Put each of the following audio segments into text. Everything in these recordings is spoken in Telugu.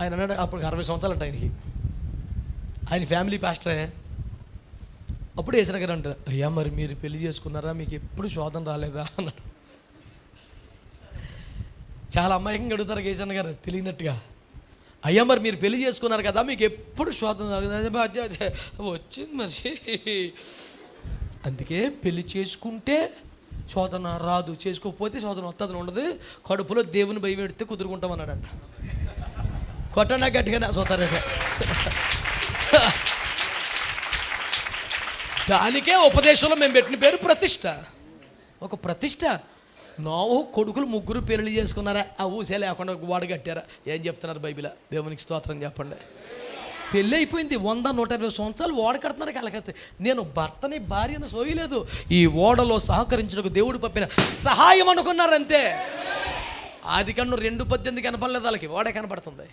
ఆయన అన్నాడు అప్పుడు అరవై సంవత్సరాలు అంట ఆయనకి. ఆయన ఫ్యామిలీ పాస్టరే అప్పుడు వేసిన గారు అంటారు అయ్యా మరి మీరు పెళ్ళి చేసుకున్నారా? మీకు ఎప్పుడు శోధన రాలేదా? అన్నాడు. చాలా అమాయకంగా అడుగుతారు కేసన్న గారు తెలియనట్టుగా. అయ్యా మరి మీరు పెళ్ళి చేసుకున్నారు కదా మీకు ఎప్పుడు శోధన రాలేదు? వచ్చింది మరి. అందుకే పెళ్ళి చేసుకుంటే శోధన రాదు చేసుకోకపోతే శోధన వస్తుంది ఉండదు. కడుపులో దేవుని భయం పెడితే కుదురుకుంటాం అన్నాడంట. కొట్టనా గట్టిగానే సోతారే దానికే ఉపదేశంలో మేము పెట్టిన పేరు ప్రతిష్ట ఒక ప్రతిష్ట నోవు కొడుకులు ముగ్గురు పెళ్ళి చేసుకున్నారా ఆ ఊసే లేకుండా వాడు కట్టారా ఏం చెప్తున్నారు బైబిలా దేవునికి స్తోత్రం చెప్పండి పెళ్ళి అయిపోయింది వంద నూట ఇరవై సంవత్సరాలు ఓడ కడుతున్నారు కలకత్తి నేను భర్తని భార్యను సోయలేదు ఈ ఓడలో సహకరించడానికి దేవుడు పంపిన సహాయం అనుకున్నారు అంతే ఆది కన్ను రెండు పద్దెనిమిది కనపడలేదు వాళ్ళకి ఓడ కనపడుతుంది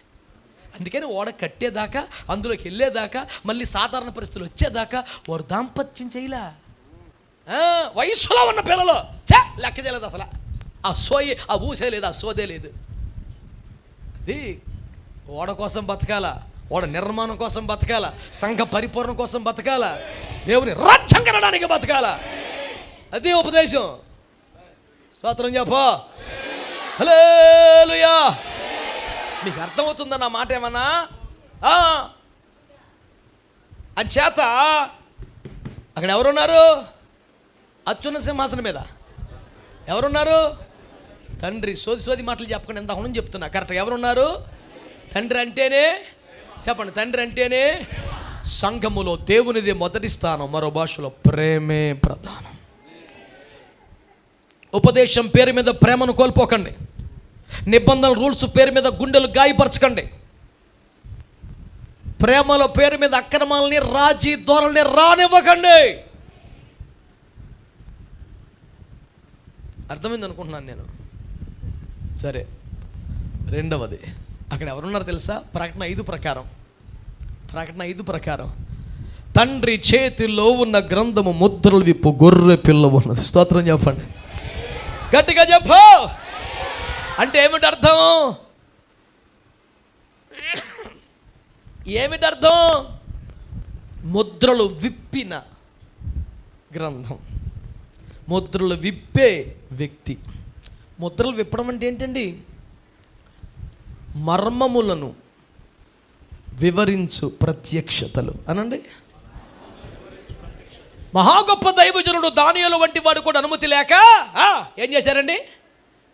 అందుకని ఓడ కట్టేదాకా అందులోకి వెళ్ళేదాకా మళ్ళీ సాధారణ పరిస్థితులు వచ్చేదాకా వారు దాంపత్యం చేయలే. వయసులో వయస్సులో ఉన్న పిల్లలు. చే లెక్క చేయలేదు అసలు. ఆ సోయి ఆ ఊసే లేదు ఆ సోదే లేదు. అది ఓడ కోసం బతకాల ఓడ నిర్మాణం కోసం బతకాల సంఘ పరిపూర్ణ కోసం బతకాల దేవుని రాజ్యం కనడానికి బతకాల. అది ఉపదేశం. స్తోత్రం చెప్పో. హలో మీకు అర్థమవుతుందా నా మాట ఏమన్నా? ఆ. చేత అక్కడ ఎవరున్నారు? అచ్చున్న సింహాసనం మీద. ఎవరున్నారు? తండ్రి సోది సోది మాటలు చెప్పకుండా ఎంత అవునని చెప్తున్నా. కరెక్ట్గా ఎవరున్నారు? తండ్రి అంటేనే చెప్పండి తండ్రి అంటేనే సంఘములో దేవునిది మొదటి స్థానం మరో భాషలో ప్రేమే ప్రధానం. ఉపదేశం పేరు మీద ప్రేమను కోల్పోకండి. నిబంధనల రూల్స్ పేరు మీద గుండెలు గాయపరచకండి. ప్రేమల పేరు మీద అక్రమాలని రాజీ ధోరణి రానివ్వకండి. అర్థమైంది అనుకుంటున్నాను నేను. సరే రెండవది. అక్కడ ఎవరున్నారు తెలుసా? ప్రకటన ఐదు ప్రకారం. ప్రకటన ఐదు ప్రకారం. తండ్రి చేతిలో ఉన్న గ్రంథము ముద్రలు విప్పు గొర్రె పిల్ల ఉన్నది. స్తోత్రం చెప్పండి. గట్టిగా చెప్పు! అంటే ఏమిటి అర్థం ఏమిటి అర్థం ముద్రలు విప్పిన గ్రంథం. ముద్రలు విప్పే వ్యక్తి. ముద్రలు విప్పడం అంటే ఏంటండి? మర్మములను వివరించు ప్రత్యక్షతలు. అనండి? మహా గొప్ప దైవజనుడు దానియలు వంటి వాడు కూడా అనుమతి లేక ఏం చేశారండి?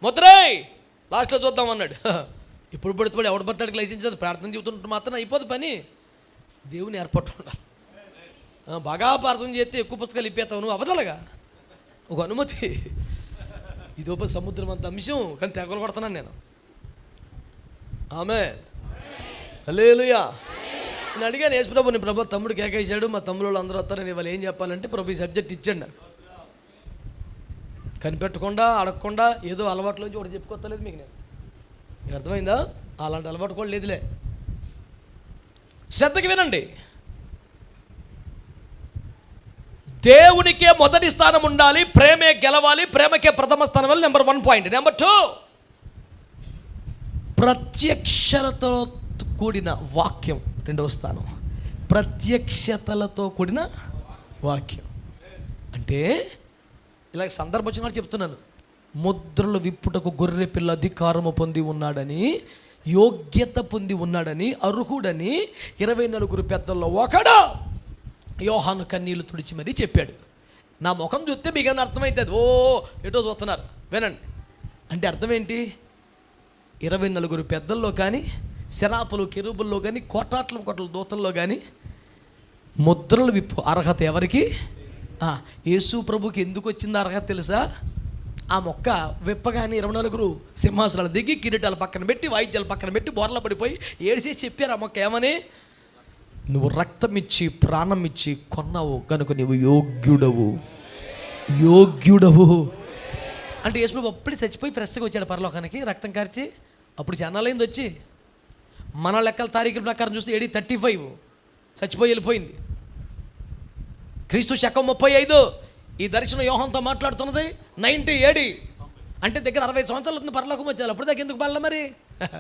ముద్రై లాస్ట్లో చూద్దాం అన్నాడు. ఇప్పుడు పడుతుంది ఎవడు పడతాడికి లైసెన్స్ లేదు ప్రార్థన చెబుతుంటే మాత్రం అయిపోదు పని. దేవుని ఏర్పాటు ఉండాలి బాగా ప్రార్థన చేస్తే ఎక్కువ పుస్తకాలు ఇప్పేస్తావు నువ్వు? అవదలగా ఒక అనుమతి. ఇది సముద్రం అంత అంశం కానీ తెగలు కొడుతున్నాను నేను. ఆమె లేలుయా నేను అడిగాను యేసు ప్రభు నీ ప్రభు తమ్ముడు కేకేశాడు మా తమ్ముడు వాళ్ళు అందరూ వస్తారని వాళ్ళు ఏం చెప్పాలంటే ప్రభు ఈ సబ్జెక్ట్ ఇచ్చండి నాకు. కనిపెట్టకుండా అడగకుండా ఏదో అలవాట్లోంచి ఒకటి చెప్పుకోవట్లేదు మీకు నేను. మీకు అర్థమైందా? అలాంటి అలవాటు కూడా లేదులే. శ్రద్ధకి వినండి. దేవునికే మొదటి స్థానం ఉండాలి ప్రేమే గెలవాలి ప్రేమకే ప్రథమ స్థానం వల్ల number one point. Number two ప్రత్యక్షలతో కూడిన వాక్యం రెండవ స్థానం. ప్రత్యక్షతలతో కూడిన వాక్యం. అంటే ఇలా సందర్భం వచ్చినట్టు చెప్తున్నాను. ముద్రలు విప్పుటకు గొర్రె పిల్ల అధికారము పొంది ఉన్నాడని యోగ్యత పొంది ఉన్నాడని అర్హుడని ఇరవై నలుగురు పెద్దల్లో ఒకడు యోహాను కన్నీళ్ళు తుడిచి మరీ చెప్పాడు. నా ముఖం చూస్తే మీకు ఏమైనా అర్థమవుతుంది ఓ ఎటో చూస్తున్నారు. వినండి. అంటే అర్థం ఏంటి? ఇరవై నలుగురు పెద్దల్లో కానీ శరాపులు కెరుబుల్లో కానీ కోటాట్ల కోట్ల దూతల్లో కానీ ముద్రలు విప్పు అర్హత ఎవరికి? యేసు ప్రభుకి ఎందుకు వచ్చింది అర్హత తెలుసా? ఆ మొక్క విప్పగానే ఇరవై నలుగురు సింహాసనాలు దిగి కిరీటాల పక్కన పెట్టి వాయిద్యాలు పక్కన పెట్టి బోర్ల పడిపోయి ఏడిసేసి చెప్పారు ఆ మొక్క. ఏమని? నువ్వు రక్తం ఇచ్చి ప్రాణం ఇచ్చి కొన్నావు కనుక నువ్వు యోగ్యుడవు. యోగ్యుడవు. అంటే యేసుప్రభు అప్పుడే చచ్చిపోయి ఫ్రెష్గా వచ్చాడు పరలోకానికి రక్తం కార్చి. అప్పుడు జనాలైంది వచ్చి? మన లెక్కల తారీఖుల ప్రకారం చూస్తే ఏడి థర్టీ ఫైవ్. చచ్చిపోయి వెళ్ళిపోయింది. క్రీస్తు శకం ముప్పై ఐదు. ఈ దర్శనం యోహంతో మాట్లాడుతున్నది నైంటీ ఏడి అంటే దగ్గర అరవై సంవత్సరాలు అవుతుంది పరలోకం వచ్చారు అప్పుడు దాకా ఎందుకు పడలే మరి?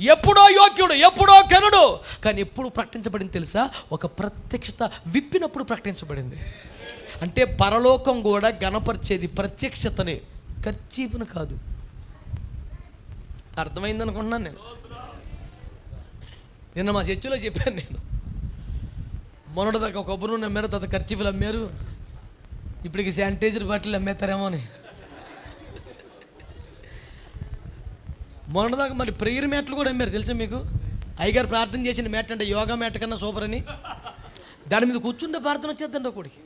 ఎప్పుడో యోగ్యుడు ఎప్పుడో కనుడు కానీ ఎప్పుడు ప్రకటించబడింది తెలుసా? ఒక ప్రత్యక్షత విప్పినప్పుడు ప్రకటించబడింది. అంటే పరలోకం కూడా గణపరిచేది ప్రత్యక్షతనే. ఖర్చీపును కాదు. అర్థమైంది అనుకుంటున్నాను నేను. నిన్న మా చర్చిలో చెప్పాను నేను. మొన్నటిదాకా కొబ్బరి నూనె అమ్మారు తర్వాత ఖర్చీఫ్లు అమ్మారు. ఇప్పటికి శానిటైజర్ బాటిల్ అమ్మేస్తారేమో అని. మొన్నటిదాకా మరి ప్రేయర్ మ్యాట్లు కూడా అమ్మారు తెలుసా మీకు? అయ్యగారు ప్రార్థన చేసిన మ్యాట్ అంటే యోగా మ్యాట్ కన్నా సూపర్ అని. దాని మీద కూర్చుంటే ప్రార్థన వచ్చేద్దండి ఒకడికి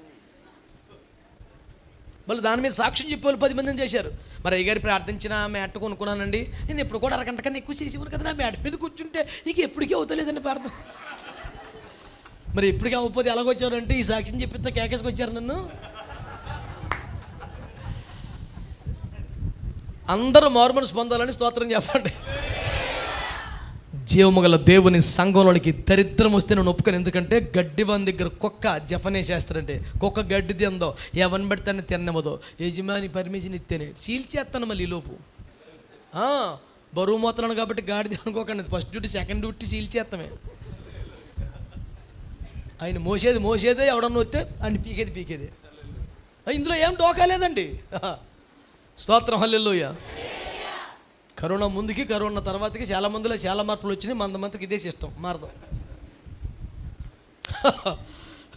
మళ్ళీ దాని మీద సాక్ష్యం చెప్పేవాళ్ళు పది మందిని చేశారు. మరి అయ్యగారు ప్రార్థించిన మ్యాట్ కొనుక్కున్నానండి. నేను ఎప్పుడు కూడా అరగంట కన్నా ఎక్కువ చేసేవారు కదా నా మ్యాట్ మీద కూర్చుంటే ఇక ఎప్పటికీ అవుతలేదండి ప్రార్థన. మరి ఇప్పటికీ అవ్వకపోతే ఎలాగొచ్చారంటే ఈ సాక్ష్యం చెప్పితే కేకేసుకు వచ్చారు నన్ను. అందరూ మార్మన్స్ పొందాలని స్తోత్రం చెప్పండి. జీవముగల దేవుని సంఘంలోనికి దరిద్రం వస్తే నేను ఒప్పుకొని. ఎందుకంటే గడ్డి వన్ దగ్గర కుక్క జఫనే చేస్తారంటే. కుక్క గడ్డి తిందో ఎవరిని పెడితే తిన్నమదో యజమాని పర్మిషన్ ఇస్తేనే. సీల్ చేస్తాను మళ్ళీ లోపు. బరువు మోతున్నాను కాబట్టి గాడిద అనుకోకండి. First duty second duty seal చేస్తామే ఆయన మోసేది మోసేదే ఎవడన్నా వస్తే ఆయన పీకేది పీకేదే. ఇందులో ఏం టోకా లేదండి. స్తోత్రం హల్లెల్లోయ కరోనా ముందుకి కరోనా తర్వాతకి చాలా మందిలో చాలా మార్పులు వచ్చినాయి మంద మందికి ఇదే సిస్టం మారదాం.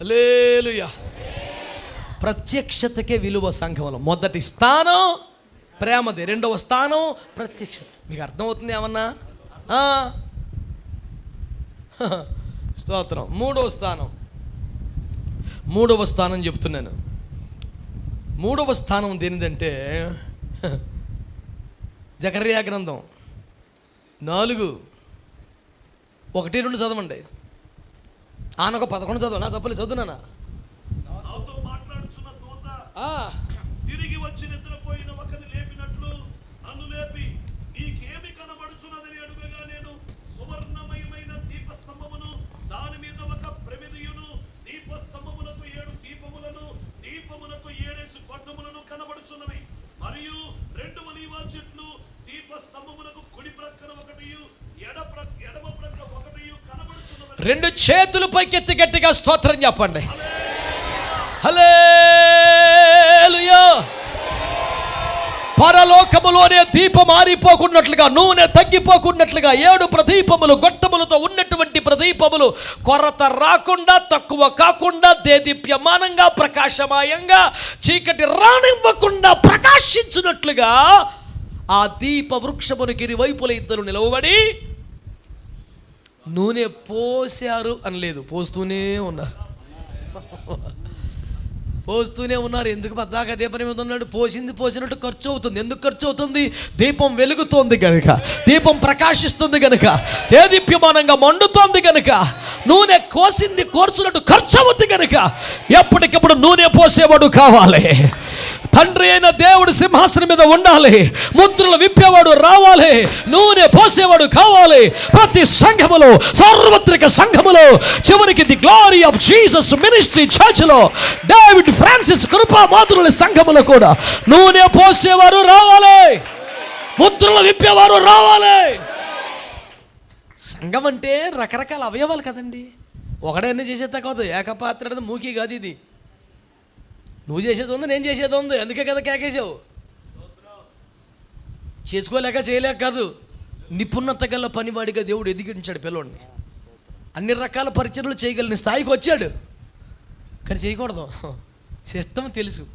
హలేలుయ ప్రత్యక్షతకే విలువ సంఘంలో మొదటి స్థానం ప్రేమది రెండవ స్థానం ప్రత్యక్షత. మీకు అర్థమవుతుంది ఏమన్నా? స్తోత్రం. మూడవ స్థానం. మూడవ స్థానం చెప్తున్నాను. మూడవ స్థానం దేనిదంటే జకర్యా గ్రంథం. నాలుగు. ఒకటి రెండు చదవండి. ఆనొక పదకొండు చదవ నా తప్పులు చదువునానా? నాతో మాట్లాడుచున్న దూత ఆ, తిరిగి వచ్చి నిద్రపోయిన ఒకరిని లేపినట్లు నన్ను లేపి నీకేమి కనబడుచున్నదని దాని మీద ఒక ప్రమిదియును దీపస్తంభములకు ఏడు దీపములను దీపములకు ఏడేసు గొట్టములను కనబడుచున్నవి. మరియు రెండు మలీవా చెట్లు దీపస్తంభములకు కుడి ప్రక్కన ఒకటియు ఎడ ఎడమ ప్రక్క కనబడుచున్నవి. రెండు చేతులు పైకెత్తి గట్టిగా స్తోత్రం చెప్పండి. హల్లెలూయా. పరలోకములోనే దీపం ఆరిపోకున్నట్లుగా నూనె తగ్గిపోకున్నట్లుగా ఏడు ప్రదీపములు గొట్టములతో ఉన్నటువంటి ప్రదీపములు కొరత రాకుండా తక్కువ కాకుండా దేదీప్యమానంగా ప్రకాశమాయంగా చీకటి రానివ్వకుండా ప్రకాశించినట్లుగా ఆ దీప వృక్షమునికి ఇరువైపుల ఇద్దరు నిలవబడి నూనె పోసారు అనలేదు పోస్తూనే ఉన్నారు. పోస్తూనే ఉన్నారు. ఎందుకు పద్దాక దీపం మీద ఉన్నాడు పోసింది పోసినట్టు ఖర్చు అవుతుంది. ఎందుకు ఖర్చు అవుతుంది? దీపం వెలుగుతోంది గనుక. దీపం ప్రకాశిస్తుంది గనుక. దేదీప్యమానంగా మండుతోంది గనుక. నూనె కోసింది కోర్చున్నట్టు ఖర్చు అవుతుంది గనుక. ఎప్పటికప్పుడు నూనె పోసేవాడు కావాలి. తండ్రి అయిన దేవుడు సింహాసనం మీద ఉండాలి. ముద్రలు విప్పేవాడు రావాలి. నూనె పోసేవాడు కావాలి. ప్రతి సంఘములో సార్వత్రిక సంఘములో చివరికి the glory of Jesus ministry చర్చ్లో డేవిడ్ ఫ్రాన్సిస్ కృపా మాతృల సంఘములో కూడా నూనె పోసేవారు రావాలి. ముద్రలు విప్పేవారు రావాలి. సంఘం అంటే రకరకాల అవయవాలు కదండి. ఒకడే అన్ని చేసేది కాదు ఏకపాత్ర మూకి కాదు ఇది. నువ్వు చేసేది ఉంది నేను చేసేది ఉంది. అందుకే కదా కేకేసావు చేసుకోలేక చేయలేక కాదు. నిపుణత గల పనివాడిగా దేవుడు ఎదిగించాడు పిల్లోడిని. అన్ని రకాల పరిచయలు చేయగలిగిన స్థాయికి వచ్చాడు. కానీ చేయకూడదు. సిస్టమ్ తెలుసు.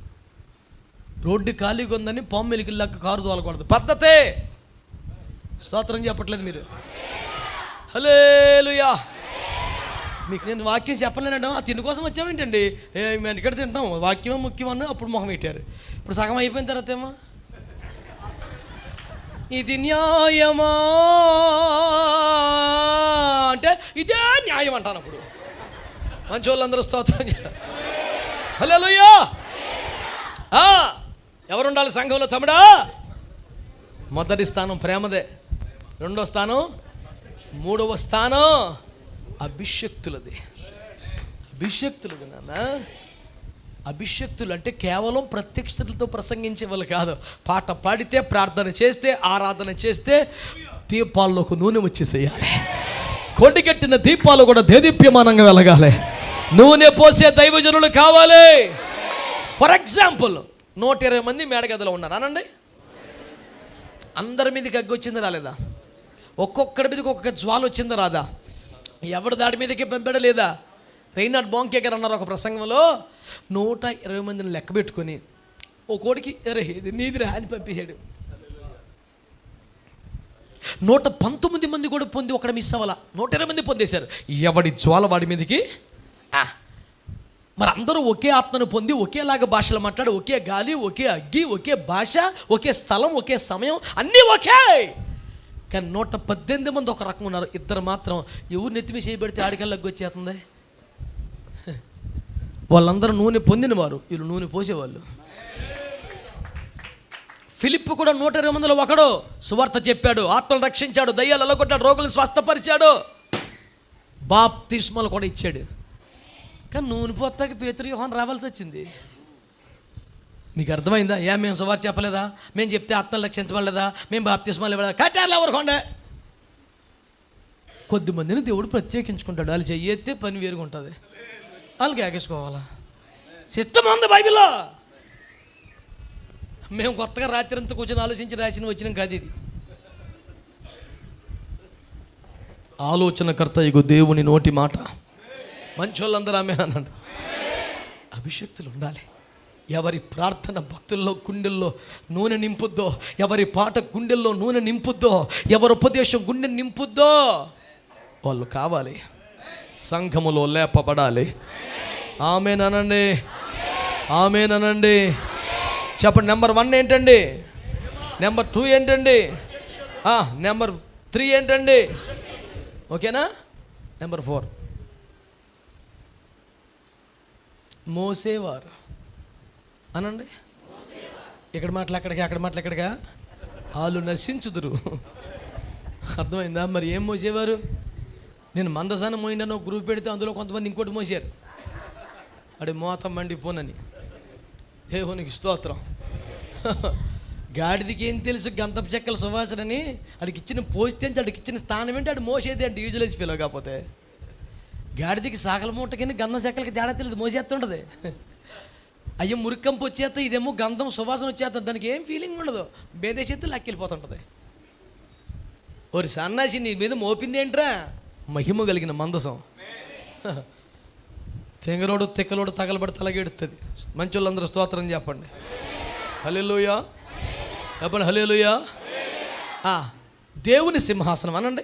రోడ్డు ఖాళీగా ఉందని పాము మెలికిల్లాక కారు తోలకూడదు. పద్ధతే! స్తోత్రం చెప్పట్లేదు మీరు. హలేలుయా మీకు నేను వాక్యం చెప్పలేనంటాం ఆ తిండి కోసం వచ్చామేంటండి మేము ఇక్కడ తింటాం. వాక్యమే ముఖ్యమని అప్పుడు మొహం పెట్టారు. ఇప్పుడు సగం అయిపోయిన తర్వాత ఏమో? ఇది న్యాయమా? అంటే ఇదే న్యాయం అంటాను అప్పుడు. మంచి వాళ్ళందరూ స్తోత్రం హలో ఎవరు ఉండాలి సంఘంలో తమ్ముడా? మొదటి స్థానం ప్రేమదే. రెండో స్థానం మూడవ స్థానం. అభిషక్తులది. అభిషక్తులది నాన్న. అభిషక్తులు అంటే కేవలం ప్రత్యక్షతలతో ప్రసంగించే వాళ్ళు కాదు. పాట పాడితే ప్రార్థన చేస్తే ఆరాధన చేస్తే దీపాల్లోకి నూనె వచ్చేసేయాలి. కొండిగట్టిన దీపాలు కూడా దేదీప్యమానంగా వెలగాలి. నూనె పోసే దైవజనులు కావాలి. ఫర్ ఎగ్జాంపుల్ నూట ఇరవై మంది మేడగదిలో ఉన్నారు. అనండి. అందరి మీదకి అగ్గి వచ్చింది రాలేదా? ఒక్కొక్కడి మీదకి ఒక్కొక్క జ్వాల వచ్చిందా రాదా? ఎవరి దాడి మీదకి పంపడలేదా? రైనాడ్ బాంకే గారు అన్నారు ఒక ప్రసంగంలో నూట ఇరవై మందిని లెక్క పెట్టుకొని ఓ కోడికి అరే ఇది నీదిరా అని పంపించాడు నూట పంతొమ్మిది మంది కూడా పొంది ఒకటి మిస్ అవ్వాల? నూట ఇరవై మంది పొందేశారు. ఎవడి జ్వాల వాడి మీదకి? ఆ. మరి అందరూ ఒకే ఆత్మను పొంది ఒకేలాగా భాషలు మాట్లాడి ఒకే గాలి ఒకే అగ్గి ఒకే భాష ఒకే స్థలం ఒకే సమయం అన్నీ ఒకే! కానీ నూట పద్దెనిమిది మంది ఒక రకం ఉన్నారు. ఇద్దరు మాత్రం ఎవరు నెత్తిమి చేయబెడితే ఆడికల్లా వచ్చేస్తుంది. వాళ్ళందరూ నూనె పొందినవారు. వీళ్ళు నూనె పోసేవాళ్ళు. ఫిలిప్ కూడా నూట ఇరవై మందిలో ఒకడు. సువార్త చెప్పాడు. ఆత్మను రక్షించాడు. దయ్యాలు అలగొట్టాడు. రోగులను స్వస్థపరిచాడు. బాప్తిస్మలు కూడా ఇచ్చాడు. కానీ నూనె పోతాకి పేతురు వ్యూహం రావాల్సి వచ్చింది. మీకు అర్థమైందా? ఏ మేము సువార్త చెప్పలేదా? మేము చెప్తే ఆత్మలు రక్షించబడలేదా? మేము బాప్తిస్మాలు ఇవ్వలేదా? కట్టారు ఎవరు కొండ. కొద్ది మందిని దేవుడు ప్రత్యేకించుకుంటాడు. వాళ్ళు చెయ్యెత్తే పని వేరుగా ఉంటుంది. వాళ్ళకి ఏకేసుకోవాలా సిస్టమ్ ఉంది బైబిల్లో. మేము కొత్తగా రాత్రి అంతా కూర్చొని ఆలోచించి రాసిన వచ్చినాం కాదు ఇది. ఆలోచనకర్త ఇగో దేవుని నోటి మాట. మంచోళ్ళందరూ ఆమె అన్నాడు అభిషక్తులు ఉండాలి. ఎవరి ప్రార్థన భక్తుల్లో గుండెల్లో నూనె నింపుద్దో? ఎవరి పాట గుండెల్లో నూనె నింపుద్దో? ఎవరి ఉపదేశం గుండె నింపుద్దో? వాళ్ళు కావాలి. సంఘములో లేపబడాలి. ఆమెనండి ఆమెనండి చెప్పండి నెంబర్ వన్ ఏంటండి? నెంబర్ టూ ఏంటండి? నెంబర్ త్రీ ఏంటండి? ఓకేనా? Number four. మోసేవారు. అనండి? ఇక్కడ మాటలు అక్కడికి అక్కడ మాటలు ఎక్కడిగా వాళ్ళు నశించుదురు. అర్థమైందా? మరి ఏం మోసేవారు? నేను మందసానం మోయినాను ఒక గ్రూప్ పెడితే అందులో కొంతమంది ఇంకోటి మోసారు అడి మోతం మండిపోనని దేవునికి స్తోత్రం. గాడిదికి ఏం తెలుసు? గంధపు చెక్కల సువాసనని అడికి ఇచ్చిన పోస్తే అడికి ఇచ్చిన స్థానం ఏంటి? అడు మోసేది అంటే యూజువలైజ్ ఫీల్ కాకపోతే. గాడిదికి సాగల మూటకి గంధం చెక్కలకి తేడా తెలియదు? మోసేస్తుంటుంది. అయ్యో మురికంపు వచ్చేస్తే ఇదేమో గంధం సువాసన వచ్చేస్తుంది దానికి ఏం ఫీలింగ్ ఉండదు. బేదేసేస్తే లెక్కెళ్ళిపోతుంటుంది. ఓరి సన్నాసి నీ మీద మోపింది ఏంట్రా మహిమ కలిగిన మందసం. తెంగరోడు తెక్కలోడు తగలబడి తలగెడుతుంది మంచి వాళ్ళందరూ స్తోత్రం చెప్పండి. హలేలుయా చెప్పండి హలేలుయా ఆ, దేవుని సింహాసనం అనండి.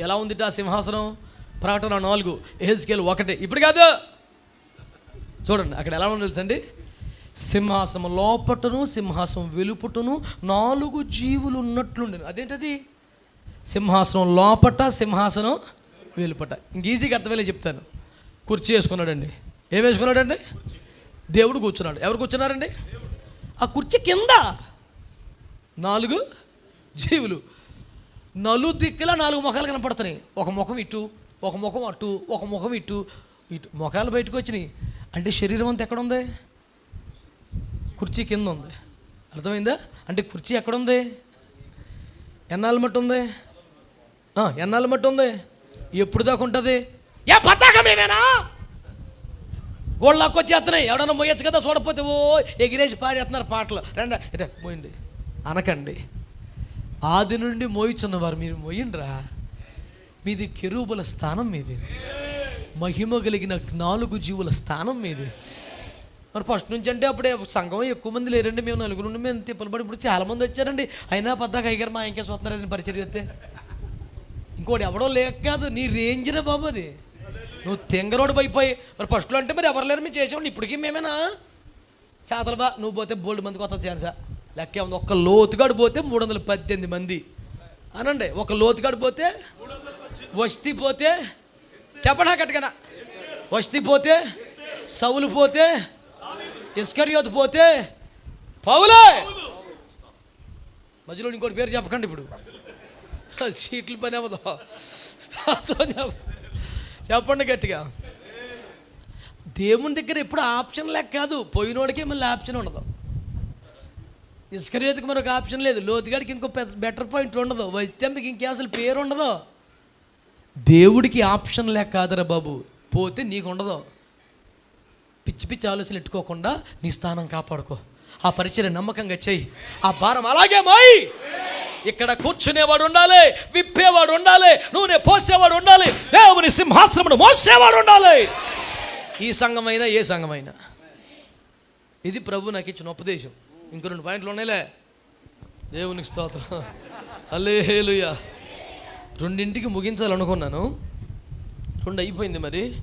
ఎలా ఉంది ఆ సింహాసనం? ప్రకటన నాలుగు ఏహెచ్కేల్ ఒకటి. ఇప్పుడు కాదు. చూడండి అక్కడ ఎలా ఉంది తెలుసండి? సింహాసనం లోపటను సింహాసనం వెలుపుటను నాలుగు జీవులు ఉన్నట్లుండెను. అదేంటది? సింహాసనం లోపట సింహాసనం వెలుపట. ఇంక ఈజీగా అర్థమయ్యే చెప్తాను. కుర్చీ వేసుకున్నాడండి. ఏం వేసుకున్నాడండి? దేవుడు కూర్చున్నాడు. ఎవరు కూర్చున్నారండి? ఆ కుర్చీ కింద నాలుగు జీవులు. నలు దిక్కుల నాలుగు ముఖాలు కనపడుతున్నాయి. ఒక ముఖం ఇటు ఒక ముఖం అటు ఒక ముఖం ఇటు ఇటు. ముఖాలు బయటకు వచ్చినాయి. అంటే శరీరం అంతా ఎక్కడ ఉంది? కుర్చీ కింద ఉంది. అర్థమైందా? అంటే కుర్చీ ఎక్కడ ఉంది? ఎన్నాళ్ళ మట్టు ఉంది? ఎన్నాళ్ళు మట్టి మట్టు ఉంది? ఎప్పుడు దాకా ఉంటుంది? ఏ పతాకమేమేనా గోళ్ళకి వచ్చేస్తున్నాయి. ఎవడన్నా మోయచ్చు కదా చూడపోతే ఓ ఎగిరేసి పాడేస్తున్నారు పాటలు. రండి ఇటే మోయండి అనకండి. ఆది నుండి మోయిచున్నవారు మీరు మోయిండ్రా మీది కెరూబుల స్థానం మీది. మహిమ కలిగిన నాలుగు జీవుల స్థానం మీది మరి ఫస్ట్ నుంచి అంటే అప్పుడే సంఘం ఎక్కువ మంది లేరండి. మేము నలుగురు నుండి మేము తిప్పలబడి ఇప్పుడు చాలా మంది వచ్చారండి. అయినా పద్దాక అయ్యారు మా ఇంకే చూస్తున్నారని పరిచయం చెప్తే ఇంకోటి ఎవడో లేక కాదు నీ రేంజ్నే బాబు అది. నువ్వు తెంగరోడు పైపోయి మరి ఫస్ట్లో అంటే మరి ఎవరు లేరు? మేము చేసేవాడిని. ఇప్పటికీ మేమేనా? చేతలు బా నువ్వు పోతే బోల్డ్ మందికి వస్తుంది ఛాన్సా లెక్క ఉంది ఒక్క లోతుగాడు పోతే మూడు వందల పద్దెనిమిది మంది. అనండి ఒక లోతుగాడు పోతే వస్తీ పోతే చెప్పడా కట్టుకనా వస్తి పోతే సౌలు పోతే ఇస్కర్యోత్ పోతే పౌలే! మధ్యలో ఇంకోటి పేరు చెప్పకండి ఇప్పుడు. సీట్లు పని అవ్వదు. చెప్పండి గట్టిగా. దేవుని దగ్గర ఎప్పుడు ఆప్షన్ లేక కాదు. పోయినోడికే మళ్ళీ ఆప్షన్ ఉండదు. ఇసుకరేతుకు మరొక ఆప్షన్ లేదు. లోతుగాడికి ఇంకో పెద్ద బెటర్ పాయింట్ ఉండదు. వైద్యంకి ఇంకే అసలు పేరు ఉండదు. దేవుడికి ఆప్షన్ లేక కాదురా బాబు. పోతే నీకు ఉండదు పిచ్చి పిచ్చి ఆలోచనలు ఎట్టుకోకుండా నీ స్థానం కాపాడుకో. ఆ పరిచయం నమ్మకంగా చెయ్యి ఆ భారం అలాగే మాయి. ఇక్కడ కూర్చునేవాడు ఉండాలి విప్పేవాడు ఉండాలి నూనె పోసేవాడు ఉండాలి దేవుని సింహాసనమును మోసేవాడు ఉండాలి. ఈ సంఘమైనా ఏ సంఘమైనా. ఇది ప్రభు నాకు ఇచ్చిన ఉపదేశం. ఇంకో రెండు పాయింట్లు ఉన్నాయిలే. దేవునికి స్తోత్రం. అల్లేలుయా రెండింటికి ముగించాలనుకున్నాను. రెండు అయిపోయింది మరి.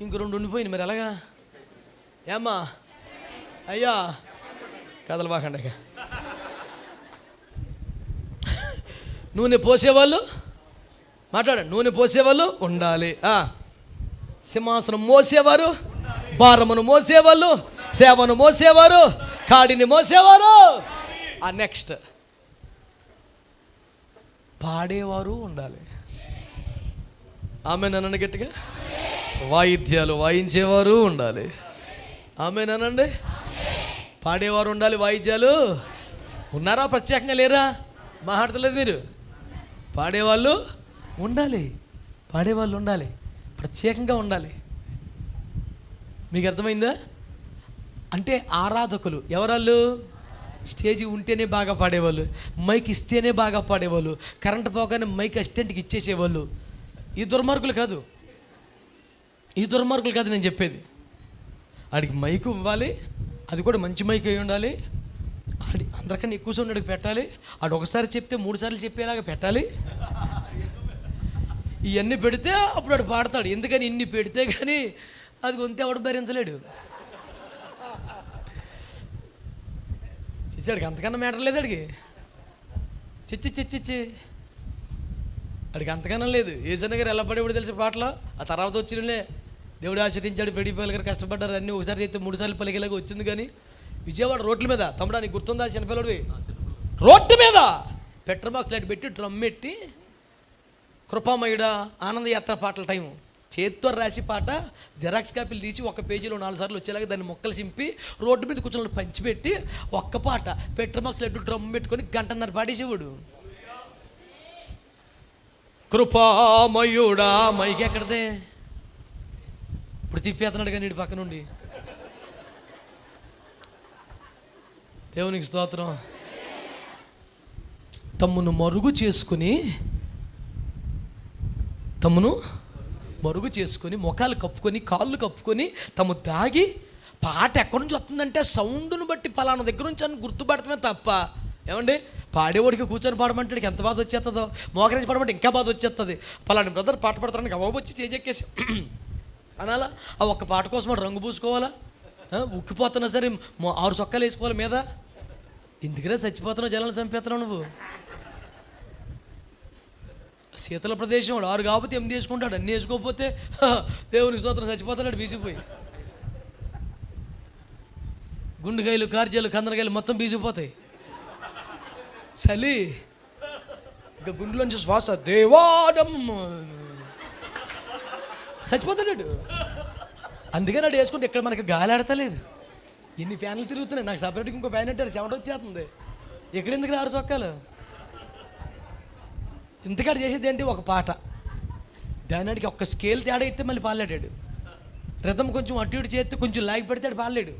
ఇంక రెండు ఉండిపోయింది మరి ఎలాగా ఏమ్మా? అయ్యా! కథలు బాకండి నూనె పోసేవాళ్ళు? మాట్లాడండి. నూనె పోసేవాళ్ళు? ఉండాలి. సింహాసనం మోసేవారు? భారమును మోసేవాళ్ళు? సేవను మోసేవారు? కాడిని మోసేవారు? ఆ నెక్స్ట్. పాడేవారు ఉండాలి. ఆమె నన్ను గట్టిగా? వాయిద్యాలు వాయించేవారు ఉండాలి. ఆమె నన్నండి పాడేవారు ఉండాలి వాయిద్యాలు. ఉన్నారా ప్రత్యేకంగా లేరా? మాట్లాడతలేదు మీరు. పాడేవాళ్ళు ఉండాలి. పాడేవాళ్ళు ఉండాలి. ప్రత్యేకంగా ఉండాలి. మీకు అర్థమైందా? అంటే ఆరాధకులు. ఎవరాళ్ళు? స్టేజ్ ఉంటేనే బాగా పాడేవాళ్ళు మైక్ ఇస్తేనే బాగా పాడేవాళ్ళు కరెంట్ పోగానే మైక్ అసిస్టెంట్కి ఇచ్చేసేవాళ్ళు. ఈ దుర్మార్గులు కాదు. ఈ దుర్మార్గులు కాదు నేను చెప్పేది. ఆడికి మైక్ ఇవ్వాలి అది కూడా మంచి మైక్ అయి ఉండాలి. ఆడి అందరికన్నా ఎక్కువ సౌండ్ పెట్టాలి. ఆడు ఒకసారి చెప్తే మూడు సార్లు చెప్పేలాగా పెట్టాలి. ఇవన్నీ పెడితే అప్పుడు ఆడు పాడతాడు. ఎందుకని ఇన్ని పెడితే కానీ అది కొంత ఎవడు భరించలేడు. చిచ్చాడికి అంతకన్నా మ్యాటర్ లేదు అడిగి చిచ్చి చిచ్చిచ్చి అడికి అంతకన్నా లేదు. ఏసన్న గారు ఎలా పడేవాడు తెలిసి పాటలో? ఆ తర్వాత వచ్చినలే దేవుడు ఆశ్రయించాడు పెడిపోయాలి గారు కష్టపడ్డారు అన్నీ ఒకసారి చేస్తే మూడు సార్లు పలికేలాగా వచ్చింది కానీ విజయవాడ రోడ్ల మీద తమ్ముడా నీకు గుర్తుందా చిన్నపిల్లడివి? రోడ్డు మీద పెట్రోల్ బాక్స్ లైట్ పెట్టి డ్రమ్ పెట్టి కృపామయుడా ఆనందయాత్ర పాటల టైం చేత్తో రాసి పాట జెరాక్స్ కాపీలు తీసి ఒక పేజీలో నాలుగు సార్లు వచ్చేలాగా దాన్ని మొక్కలు చింపి రోడ్డు మీద కూర్చొని పంచిపెట్టి ఒక్క పాట పెట్రమాక్స్ లడ్డు డ్రమ్ పెట్టుకొని గంటన్నర పాడేసేవాడు. కృపామయుడా మైకి ఎక్కడదే? ఇప్పుడు తిప్పేస్తున్నాడు కానీ ఇటు పక్క నుండి దేవునికి స్తోత్రం. తమ్మును మరుగు చేసుకుని తమ్మును బరుగు చేసుకొని ముఖాలు కప్పుకొని కాళ్ళు కప్పుకొని తమ దాగి పాట ఎక్కడి నుంచి వస్తుందంటే సౌండ్ను బట్టి పలానా దగ్గర నుంచి అని గుర్తుపడటమే తప్ప. ఏమండి? పాడేవాడికి కూర్చొని పాడమంటే ఎంత బాధ వచ్చేస్తుందో. మోకరించి పాడమంటే ఇంకా బాధ వచ్చేస్తుంది. పలాని బ్రదర్ పాట పాడతానికి అవ్వ చేజెక్కేసి అనాలా? ఆ ఒక్క పాట కోసం వాడు రంగు పూసుకోవాలా? ఉక్కిపోతున్నా సరే ఆరు చొక్కాలు వేసుకోవాలి మీద. ఎందుకురా చచ్చిపోతున్నావు జనాలు చంపేస్తున్నావు నువ్వు? శీతల ప్రదేశం వాడు ఆరు కాకపోతే ఎనిమిది వేసుకుంటాడు అన్నీ వేసుకోకపోతే దేవుని దేవునికి చచ్చిపోతాడు బీసిపోయి. గుండెకాయలు కార్జాలు కందరకాయలు మొత్తం బీసిపోతాయి. చలి. ఇంకా గుండెలోంచి శ్వాస దేవాడం చచ్చిపోతాడు అందుకే నాడు వేసుకుంటే ఇక్కడ మనకి గాలి ఆడతలేదు. ఎన్ని ఫ్యాన్లు తిరుగుతున్నాయి. నాకు సపరేట్గా ఇంకో ఫ్యాన్ అంటారు చెమట వచ్చేస్తుంది. ఎక్కడెందుకు ఆరు చొక్కాలు ఇంతకాడు చేసేది ఏంటి? ఒక పాట. దానికి ఒక్క స్కేల్ తేడా అయితే మళ్ళీ పాలేడాడు రథం కొంచెం అటు ఇటు చేస్తే కొంచెం లాగి పెడితే పాలేడు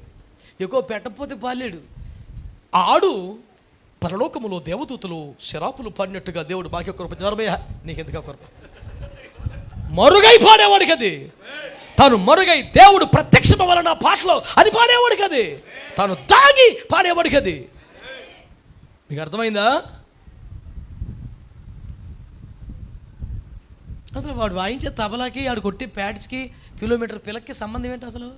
ఎక్కువ పెట్టకపోతే పాలేడు ఆడు పరలోకములో దేవదూతలు శరాపులు పడినట్టుగా దేవుడు బాకి కృప జ్వరమయ్య నీకెందుకు కృప? మరుగై పాడేవాడికి అది. తాను మరుగై దేవుడు ప్రత్యక్షం వలన పాటలో అని పాడేవాడికి అది. తాను దాగి పాడేవాడికి అది. మీకు అర్థమైందా? అసలు వాడు వాయించే తబలాకి వాడు కొట్టే ప్యాడ్స్కి కిలోమీటర్ పిల్లకి సంబంధం ఏంటి అసలు?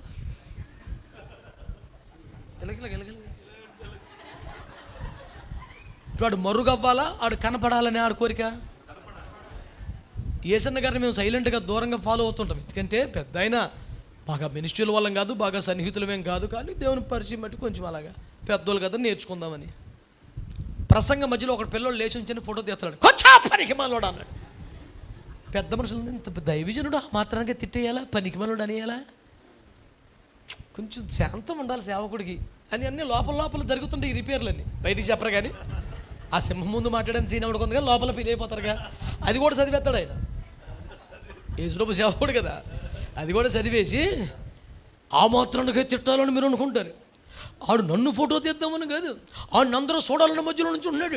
ఇప్పుడు వాడు మరుగవ్వాలా? ఆడు కనపడాలని ఆడు కోరిక? ఏసన్న గారిని మేము సైలెంట్గా దూరంగా ఫాలో అవుతుంటాం. ఎందుకంటే పెద్ద అయినా బాగా మినిస్ట్రీల వాళ్ళం కాదు బాగా సన్నిహితులమేం కాదు. కానీ దేవుని పరిచయం బట్టి కొంచెం అలాగా పెద్దోళ్ళు కదా నేర్చుకుందామని. ప్రసంగం మధ్యలో ఒక పిల్లలు లేచి ఉంచిన ఫోటో తీస్తున్నాడు కొచ్చా పనికి అన్నాడు. పెద్ద మనుషులు ఇంత దైవజనుడు ఆ మాత్రానికి తిట్టేయాలా? పనికి మనోడు అనేయాలా? కొంచెం శాంతం ఉండాలి సేవకుడికి. అని అన్నీ లోపల లోపల జరుగుతుంటాయి ఈ రిపేర్లన్నీ. బయటికి చెప్పరు కానీ. ఆ సింహం ముందు మాట్లాడని సీన్ ఎవరికి ఉంది కానీ లోపల ఫీల్ అయిపోతారుగా. అది కూడా చదివేస్తాడు ఆయన. యేసుప్రభు సేవకుడు కదా. అది కూడా చదివేసి ఆ మాత్రానికే తిట్టాలని మీరు అనుకుంటారు. ఆడు నన్ను ఫోటో తీద్దామని కాదు. ఆడు అందరూ చూడాలని మధ్యలో నుంచి ఉన్నాడు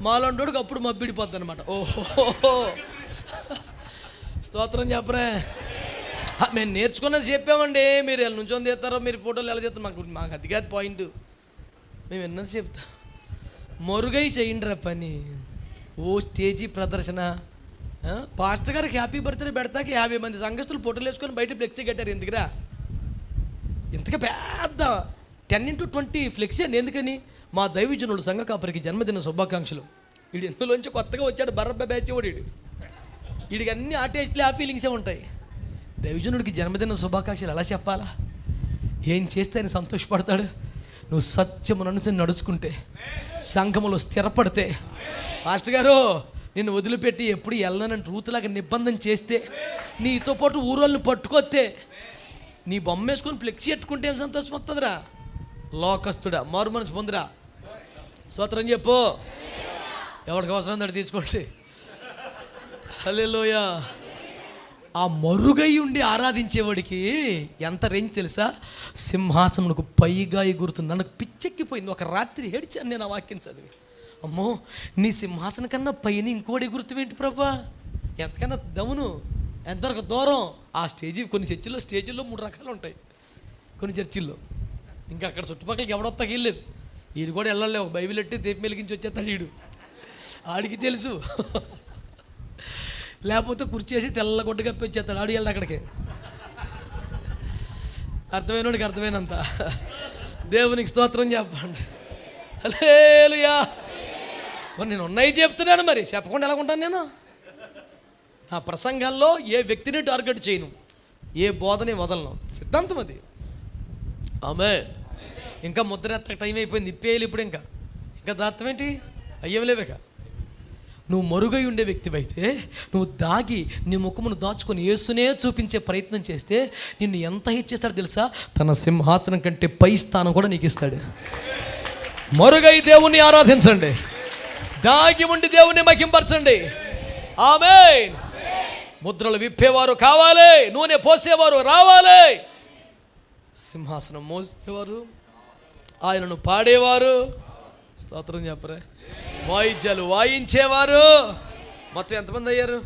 మాలంటోడికి అప్పుడు మబ్బిడిపోద్ది అనమాట ఓహో. స్తోత్రం చెప్పరే? మేము నేర్చుకున్నది చెప్పామండి. మీరు ఎలా నుంచొని తీస్తారో మీరు ఫోటోలు ఎలా చేస్తారు మాకు మాకు అది కాదు పాయింట్ మేము ఎన్నది చెప్తాం. మరుగై చేయండి రా పని. ఓ స్టేజీ ప్రదర్శన. పాస్టర్ గారికి హ్యాపీ బర్త్డే పెడతాకి యాభై మంది సంఘస్థులు ఫోటోలు వేసుకొని బయట ఫ్లెక్సీ కట్టారు. ఎందుకురా? ఇంతగా పెద్ద టెన్ ఇంటూ ట్వంటీ ఫ్లెక్సీ అండి. ఎందుకని? మా దైవజనుడు సంఘ కాపరికి జన్మదిన శుభాకాంక్షలు. వీడు ఎందులోంచి కొత్తగా వచ్చాడు బర్రబ్బ బ్యాచ్ వాడు. వీడికి అన్ని ఆ ఆ ఫీలింగ్సే ఉంటాయి. దైవజనుడికి జన్మదిన శుభాకాంక్షలు ఎలా చెప్పాలా? ఏం చేస్తే ఆయన సంతోషపడతాడు? నువ్వు సత్యమును అనుసరి నడుచుకుంటే సంఘములో స్థిరపడితే మాస్టర్ గారు నిన్ను వదిలిపెట్టి ఎప్పుడు వెళ్ళనని రూతులాగా నిబంధన చేస్తే నీతో పాటు ఊరోళ్ళని పట్టుకొస్తే నీ బొమ్మ వేసుకొని ఫ్లెక్సీ ఎట్టుకుంటే ఏం సంతోషం వస్తుందిరా లోకస్తుడా. మారు మనసు పొందిరా. స్తోత్రం చెప్పు. ఎవరికి అవసరం దాన్ని తీసుకోండి. హల్లెలూయా. ఆ మరుగై ఉండి ఆరాధించేవాడికి ఎంత రేంజ్ తెలుసా? సింహాసనకు పైగా ఎగురుతుంది. నాకు పిచ్చెక్కిపోయింది. ఒక రాత్రి ఏడ్చాను నేను ఆ వాక్యం చదివి. అమ్మో నీ సింహాసనం కన్నా పైన ఇంకోటి గుర్తువేంటి ప్రభా? ఎంతకన్నా దమును ఎంతవరకు దూరం? ఆ స్టేజీ కొన్ని చర్చిల్లో స్టేజీల్లో మూడు రకాలు ఉంటాయి. కొన్ని చర్చిల్లో. ఇంకా అక్కడ చుట్టుపక్కలకి ఎవడొస్తాకి వెళ్ళలేదు ఈయన కూడా వెళ్ళలే ఒక బైబిల్ ఎట్టి దీపం వెలిగించి వచ్చేస్తాడు వీడు ఆడికి తెలుసు. లేకపోతే కుర్చేసి తెల్ల గుడ్డ కప్పి వచ్చేస్తాడు ఆడు వెళ్ళి అక్కడికి. అర్థమైనోడికి అర్థమైనంత. దేవునికి స్తోత్రం చెప్పండి. హల్లెలూయా. మరి నేను ఉన్నాయి చెప్తున్నాను మరి చెప్పకుండా ఎలా ఉంటాను నేను? నా ప్రసంగాల్లో ఏ వ్యక్తిని టార్గెట్ చేయను ఏ బోధని వదలను. సిద్ధాంతం అది. ఆమె ఇంకా ముద్ర ఎత్త టైం అయిపోయింది ఇప్పేయాలి ఇప్పుడు ఇంకా. ఇంకా దార్థం ఏంటి? అయ్యేవలేవేక నువ్వు మరుగై ఉండే వ్యక్తివైతే నువ్వు దాగి నీ ముఖమును దాచుకొని యేసునే చూపించే ప్రయత్నం చేస్తే నిన్ను ఎంత హెచ్చిస్తాడో తెలుసా? తన సింహాసనం కంటే పై స్థానం కూడా నీకు ఇస్తాడు. మరుగై దేవుణ్ణి ఆరాధించండి. దాగి ఉండి దేవుణ్ణి మహింపరచండి. ఆమె ముద్రలు విప్పేవారు కావాలి నూనె పోసేవారు రావాలి. సింహాసనం మోసేవారు ఆయనను పాడేవారు. స్తోత్రం చెప్పరే. వాయిద్యాలు వాయించేవారు. మొత్తం ఎంతమంది అయ్యారు?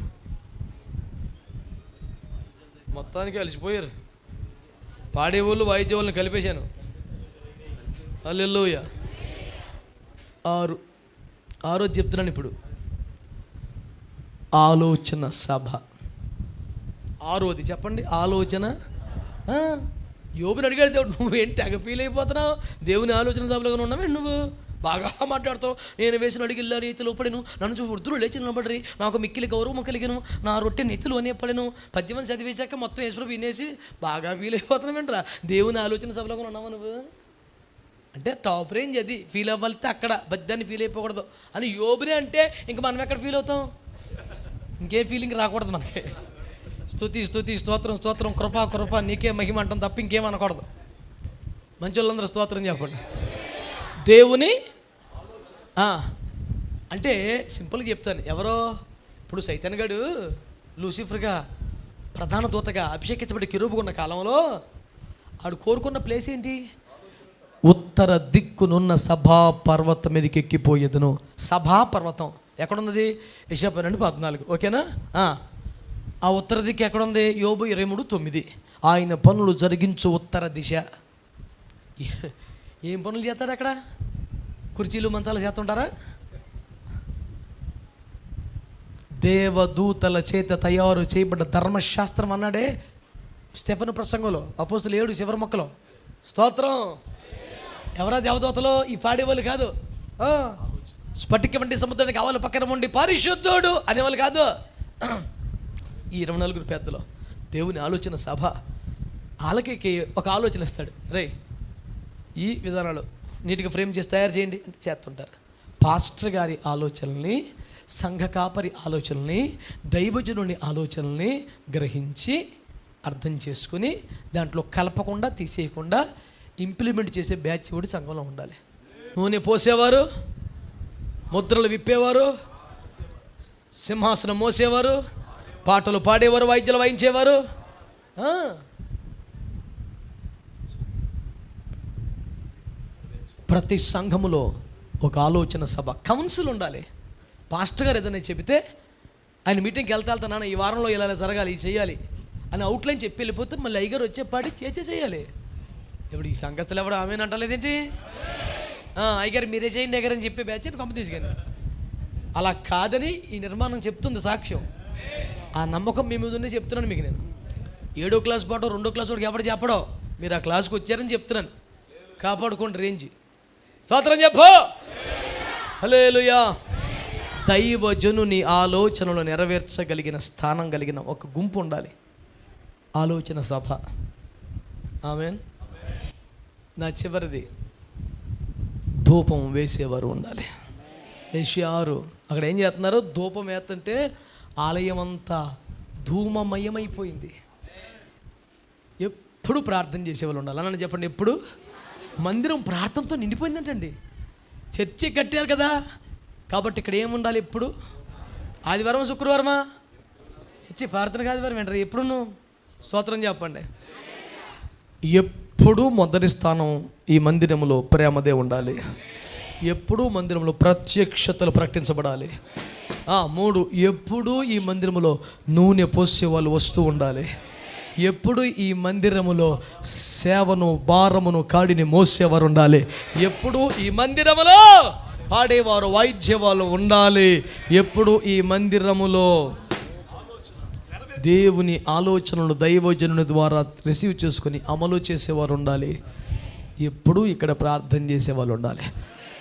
మొత్తానికి కలిసిపోయారు పాడేవాళ్ళు వాయిద్య వాళ్ళని కలిపేశాను. అల్లెల్లోయ ఆరు. ఆరో చెప్తున్నాను ఇప్పుడు. ఆలోచన సభ. ఆరోది చెప్పండి. ఆలోచన యోబుని అడిగాడు దేవుడు నువ్వేంటి తెగ ఫీల్ అయిపోతున్నావు? దేవుని ఆలోచన సభలో ఉన్నావే? నువ్వు బాగా మాట్లాడతావు. నేను వేసిన అడిగిల్లా రీతిలో పడిను. నన్ను చూపు వృద్ధులు లేచి నిలబడరి. నాకు మిక్కిలి గౌరవం కలిగను. నా రొట్టె నెత్తులు అని పడను. పద్యమని చదివేశాక మొత్తం యేసు వినేసి బాగా ఫీల్ అయిపోతున్నావేంట్రా దేవుని ఆలోచన సభలో ఉన్నావా నువ్వు? అంటే టాప్ రేంజ్ అది. ఫీల్ అవ్వాలితే అక్కడ బద్దాన్ని ఫీల్ అయిపోకూడదు. అని యోబునే అంటే ఇంక మనం ఎక్కడ ఫీల్ అవుతాం? ఇంకే ఫీలింగ్ రాకూడదు మనకి. స్తుతి స్తుతి స్తోత్రం స్తోత్రం కృప కృప నీకే మహిమ అంటాం తప్ప ఇంకేమనకూడదు మంచి వాళ్ళందరూ స్తోత్రం చెప్పండి. దేవుని అంటే సింపుల్గా చెప్తాను. ఎవరో ఇప్పుడు సైతన్గాడు లూసిఫర్గా ప్రధాన దూతగా అభిషేకించబడి కిరూపుకున్న కాలంలో ఆడు కోరుకున్న ప్లేస్ ఏంటి? ఉత్తర దిక్కునున్న సభా పర్వతం మీదకి ఎక్కిపోయేదను. సభా పర్వతం. ఎక్కడున్నది? యశా పన్నెండు పద్నాలుగు. ఓకేనా? ఆ. ఉత్తర దిక్కు ఎక్కడుంది? యోబు ఇరవై మూడు తొమ్మిది. ఆయన పనులు జరిగించు ఉత్తర దిశ. ఏం పనులు చేస్తారు అక్కడ? కుర్చీలు మంచాలు చేస్తుంటారా? దేవదూతల చేత తయారు చేయబడ్డ ధర్మశాస్త్రం అన్నాడే స్టెఫన్ ప్రసంగంలో అపోస్తులు ఏడు చివరి మొక్కలో. స్తోత్రం. ఎవరా దేవదూతలో? ఈ పాడేవాళ్ళు కాదు. స్ఫటిక వంటి సముద్రానికి ఆవల పక్కన ఉండి పరిశుద్ధుడు అనేవాళ్ళు కాదు. ఈ ఇరవై నలుగురు పెద్దలు దేవుని ఆలోచన సభ వాళ్ళకి ఒక ఆలోచన ఇస్తాడు. రే ఈ విధానాలు నీటిగా ఫ్రేమ్ చేసి తయారు చేయండి అంటే చేస్తుంటారు. పాస్టర్ గారి ఆలోచనల్ని సంఘ కాపరి ఆలోచనల్ని దైవజనుని ఆలోచనల్ని గ్రహించి అర్థం చేసుకుని దాంట్లో కలపకుండా తీసేయకుండా ఇంప్లిమెంట్ చేసే బ్యాచ్ కూడా సంఘంలో ఉండాలి. నూనె పోసేవారు ముద్రలు విప్పేవారు సింహాసనం మోసేవారు పాటలు పాడేవారు వాయిద్యాలు వాయించేవారు? ప్రతి సంఘములో ఒక ఆలోచన సభ కౌన్సిల్ ఉండాలి. పాస్టర్ గారు ఏదైనా చెబితే ఆయన మీటింగ్కి వెళ్తా వెళ్తా నాన్న ఈ వారంలో ఇలా జరగాలి ఇది చేయాలి అని అవుట్లైన్ చెప్పి వెళ్ళిపోతే మళ్ళీ అయ్యగారు వచ్చే పాటి చేసే చేయాలి. ఇప్పుడు ఈ సంగతులు ఎవడు ఆమెను అంటలేదేంటి? ఆ, మీరే చేయండి అయ్యగారు అని చెప్పి బ్యాచ్ కంపెనీ తీసుకెళ్ళి అలా కాదని ఈ నిర్మాణం చెప్తుంది సాక్ష్యం. ఆ నమ్మకం మీ మీద ఉండి చెప్తున్నాను మీకు నేను. ఏడో క్లాస్ పాటో రెండో క్లాస్ వాడికి ఎవరు చెప్పడో మీరు ఆ క్లాస్కి వచ్చారని చెప్తున్నాను. కాపాడుకోండి రేంజ్. స్వాతంత్రం చెప్పు! హలేలుయా దైవజనుని ఆలోచనలు నెరవేర్చగలిగిన స్థానం కలిగిన ఒక గుంపు ఉండాలి. ఆలోచన సభ. ఆమెన్? నా చివరిది. ధూపం వేసేవారు ఉండాలి. వేసి ఆరు. అక్కడ ఏం చేస్తున్నారు? ధూపం వేస్తుంటే ఆలయం అంతా ధూమమయమైపోయింది. ఎప్పుడు ప్రార్థన చేసేవాళ్ళు ఉండాలి. అని చెప్పండి ఎప్పుడు? మందిరం ప్రార్థనతో నిండిపోయిందంటండి. చర్చి కట్టారు కదా కాబట్టి ఇక్కడ ఏముండాలి ఎప్పుడు? ఆదివారం శుక్రవారమా? చర్చి ప్రార్థన ఆదివారం వెంటనే. ఎప్పుడును? స్తోత్రం చెప్పండి. ఎప్పుడు మొదటి స్థానం ఈ మందిరంలో ప్రేమదే ఉండాలి. ఎప్పుడూ మందిరంలో ప్రత్యక్షతలు ప్రకటించబడాలి. మూడు ఎప్పుడూ ఈ మందిరములో నూనె పోసే వాళ్ళు వస్తూ ఉండాలి. ఎప్పుడు ఈ మందిరములో సేవను భారమును కాడిని మోసేవారు ఉండాలి. ఎప్పుడు ఈ మందిరములో పాడేవారు వాయిద్య వాళ్ళు ఉండాలి. ఎప్పుడు ఈ మందిరములో దేవుని ఆలోచనలు దైవజనుని ద్వారా రిసీవ్ చేసుకొని అమలు చేసేవారు ఉండాలి. ఎప్పుడూ ఇక్కడ ప్రార్థన చేసేవాళ్ళు ఉండాలి.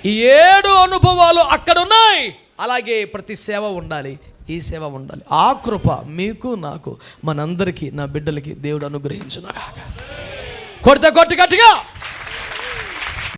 ఈ ఏడు అనుభవాలు అక్కడ ఉన్నాయి అలాగే ప్రతి సేవ ఉండాలి ఈ సేవ ఉండాలి. ఆ కృప మీకు నాకు మనందరికీ నా బిడ్డలకి దేవుడు అనుగ్రహించును కొడితే కొట్టి గట్టిగా!